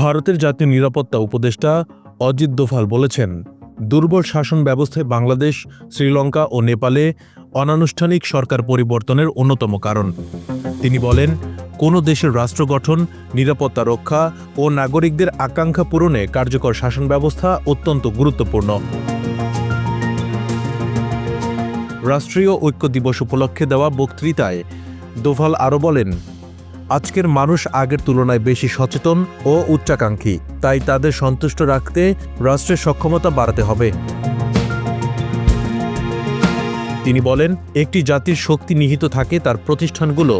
ভারতের জাতীয় নিরাপত্তা উপদেষ্টা অজিত দোভাল বলেছেন, দুর্বল শাসন ব্যবস্থায় বাংলাদেশ, শ্রীলঙ্কা ও নেপালে অনানুষ্ঠানিক সরকার পরিবর্তনের অন্যতম কারণ। তিনি বলেন, কোনো দেশের রাষ্ট্র গঠন, নিরাপত্তা রক্ষা ও নাগরিকদের আকাঙ্ক্ষা পূরণে কার্যকর শাসন ব্যবস্থা অত্যন্ত গুরুত্বপূর্ণ। রাষ্ট্রীয় ঐক্য দিবস উপলক্ষে দেওয়া বক্তৃতায় দোভাল আরও বলেন আজকের মানুষ আগের তুলনায় বেশি সচেতন ও উচ্চাকাঙ্ক্ষী, তাই তাদের সন্তুষ্ট রাখতে রাষ্ট্রের সক্ষমতা বাড়াতে হবে। তিনি বলেন, একটি জাতির শক্তি নিহিত থাকে তার প্রতিষ্ঠানগুলো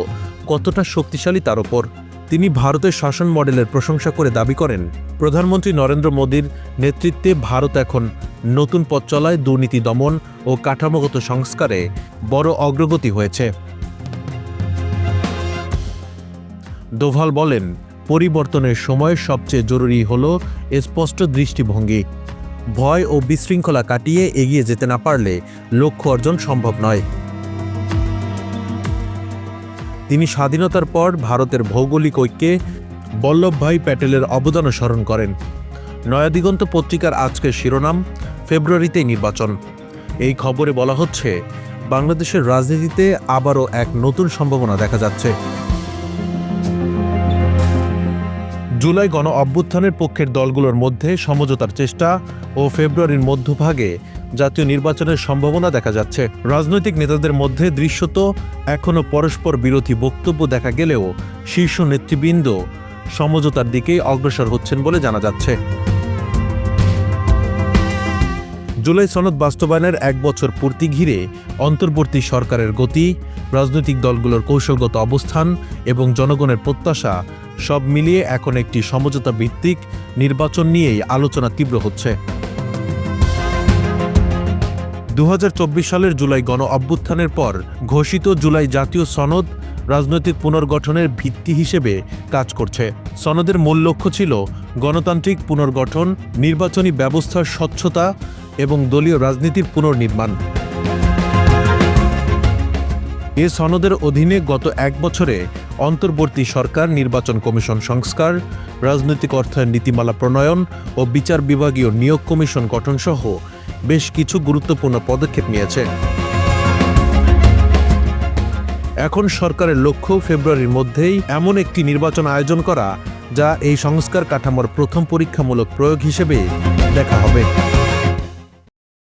কতটা শক্তিশালী তার ওপর। তিনি ভারতের শাসন মডেলের প্রশংসা করে দাবি করেন, প্রধানমন্ত্রী নরেন্দ্র মোদীর নেতৃত্বে ভারত এখন নতুন পথ চলায় দুর্নীতি দমন ও কাঠামোগত সংস্কারে বড় অগ্রগতি হয়েছে। দোভাল বলেন, পরিবর্তনের সময় সবচেয়ে জরুরি হল স্পষ্ট দৃষ্টিভঙ্গি। ভয় ও বিশৃঙ্খলা কাটিয়ে এগিয়ে যেতে না পারলে লক্ষ্য অর্জন সম্ভব নয়। তিনি স্বাধীনতার পর ভারতের ভৌগোলিক ঐক্যে বল্লভভাই প্যাটেলের অবদানও স্মরণ করেন। নয়াদিগন্ত পত্রিকার আজকের শিরোনাম, ফেব্রুয়ারিতেই নির্বাচন। এই খবরে বলা হচ্ছে, বাংলাদেশের রাজনীতিতে আবারও এক নতুন সম্ভাবনা দেখা যাচ্ছে। জুলাই গণ অভ্যুত্থানের পক্ষের দলগুলোর মধ্যে সমঝোতার চেষ্টা ও ফেব্রুয়ারির মধ্যভাগে জাতীয় নির্বাচনের সম্ভাবনা দেখা যাচ্ছে। রাজনৈতিক নেতাদের মধ্যে দৃশ্যত এখনও পরস্পর বিরোধী বক্তব্য দেখা গেলেও শীর্ষ নেতৃবৃন্দ সমঝোতার দিকেই অগ্রসর হচ্ছেন বলে জানা যাচ্ছে। জুলাই সনদ বাস্তবায়নের এক বছর পূর্তি ঘিরে অন্তর্বর্তী সরকারের গতি, রাজনৈতিক দলগুলোর কৌশলগত অবস্থান এবং জনগণের প্রত্যাশা সব মিলিয়ে এখন একটি সমঝোতা ভিত্তিক নির্বাচন নিয়েই আলোচনা তীব্র হচ্ছে। দু হাজার চব্বিশ সালের জুলাই গণ অভ্যুত্থানের পর ঘোষিত জুলাই জাতীয় সনদ রাজনৈতিক পুনর্গঠনের ভিত্তি হিসেবে কাজ করছে। সনদের মূল লক্ষ্য ছিল গণতান্ত্রিক পুনর্গঠন, নির্বাচনী ব্যবস্থার স্বচ্ছতা এবং দলীয় রাজনীতির পুনর্নির্মাণ। এ সনদের অধীনে গত এক বছরে অন্তর্বর্তী সরকার, নির্বাচন কমিশন সংস্কার, রাজনৈতিক অর্থায়ন নীতিমালা প্রণয়ন ও বিচার বিভাগীয় নিয়োগ কমিশন গঠনসহ বেশ কিছু গুরুত্বপূর্ণ পদক্ষেপ নিয়েছে। এখন সরকারের লক্ষ্য ফেব্রুয়ারির মধ্যেই এমন একটি নির্বাচন আয়োজন করা, যা এই সংস্কার কাঠামোর প্রথম পরীক্ষামূলক প্রয়োগ হিসেবে দেখা হবে।